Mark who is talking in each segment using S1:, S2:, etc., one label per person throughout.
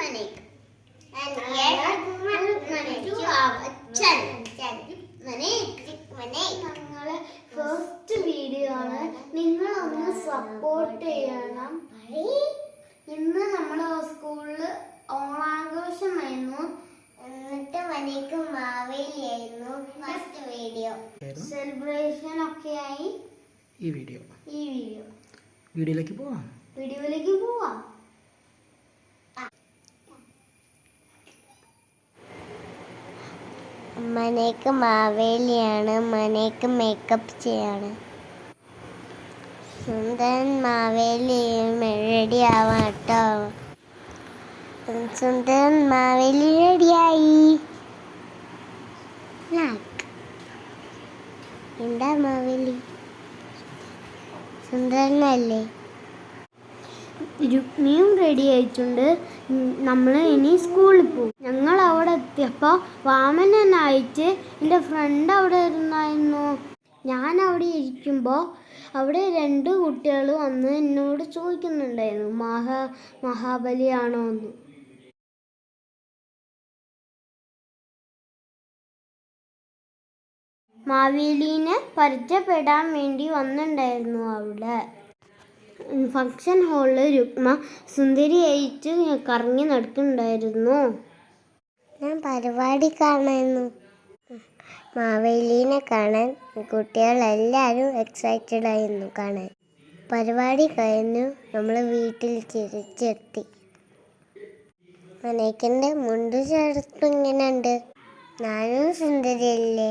S1: Manik. And here, Manik. You have a Chan. Manik. Manik.
S2: ഞങ്ങളെ first video ആണ് നിങ്ങളൊന്ന് support ചെയ്യണം ഇന്ന് നമ്മുടെ സ്കൂളിൽ ഓണാഘോഷമായിരുന്നു
S1: എന്നിട്ട് മണിക്ക് മാവേലിയായിരുന്നു ഫസ്റ്റ് വീഡിയോ
S2: സെലിബ്രേഷൻ ഒക്കെ ആയി
S3: ഈ വീഡിയോ
S2: ഈ വീഡിയോ
S3: വീഡിയോയിലേക്ക് പോവാം
S2: വീഡിയോയിലേക്ക് പോവാം
S1: മനേക്ക് മാവേലിയാണ് മനേക്ക് മേക്കപ്പ് ചെയ്യാണ്. സുന്ദരൻ മാവേലി റെഡി ആവാം കേട്ടോ സുന്ദരൻ മാവേലി റെഡിയായി എന്താ മാവേലി? സുന്ദരനല്ലേ?
S2: രുക്മിയും റെഡി ആയിട്ടുണ്ട്. നമ്മൾ ഇനി സ്കൂളിൽ പോകും. ഞങ്ങൾ എത്തിയപ്പോൾ വാമനനായിട്ട് എന്റെ ഫ്രണ്ട് അവിടെ ഇരുന്നായിരുന്നു. ഞാൻ അവിടെ ഇരിക്കുമ്പോൾ അവിടെ രണ്ട് കുട്ടികൾ വന്ന് എന്നോട് ചോദിക്കുന്നുണ്ടായിരുന്നു മഹാ മഹാബലിയാണോ എന്ന് മാവേലീനെ പരിചയപ്പെടാൻ വേണ്ടി വന്നിട്ടുണ്ടായിരുന്നു അവിടെ. ഫങ്ഷൻ ഹാളിൽ രുക്മ സുന്ദരിയായിട്ട് കറങ്ങി നടക്കുന്നുണ്ടായിരുന്നു.
S1: ഞാൻ പരിപാടി കാണുന്നു മാവേലീനെ കാണാൻ കുട്ടികളെല്ലാവരും എക്സൈറ്റഡ് ആയിരുന്നു കാണാൻ. പരിപാടി കഴിഞ്ഞു നമ്മൾ വീട്ടിൽ തിരിച്ചെത്തി. മനേക്കിന്റെ മുണ്ട് ചേർത്ത് ഇങ്ങനെ ഉണ്ട് ഞാനും സുന്ദരിയല്ലേ?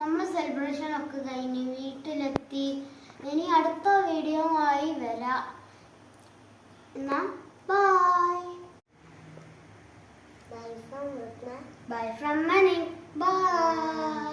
S2: നമ്മൾ സെലിബ്രേഷൻ ഒക്കെ കഴിഞ്ഞ് വീട്ടിലെത്തി. ഇനി അടുത്ത വീഡിയോ ആയി വരാം. എന്നാ? Bye from Manning. Bye.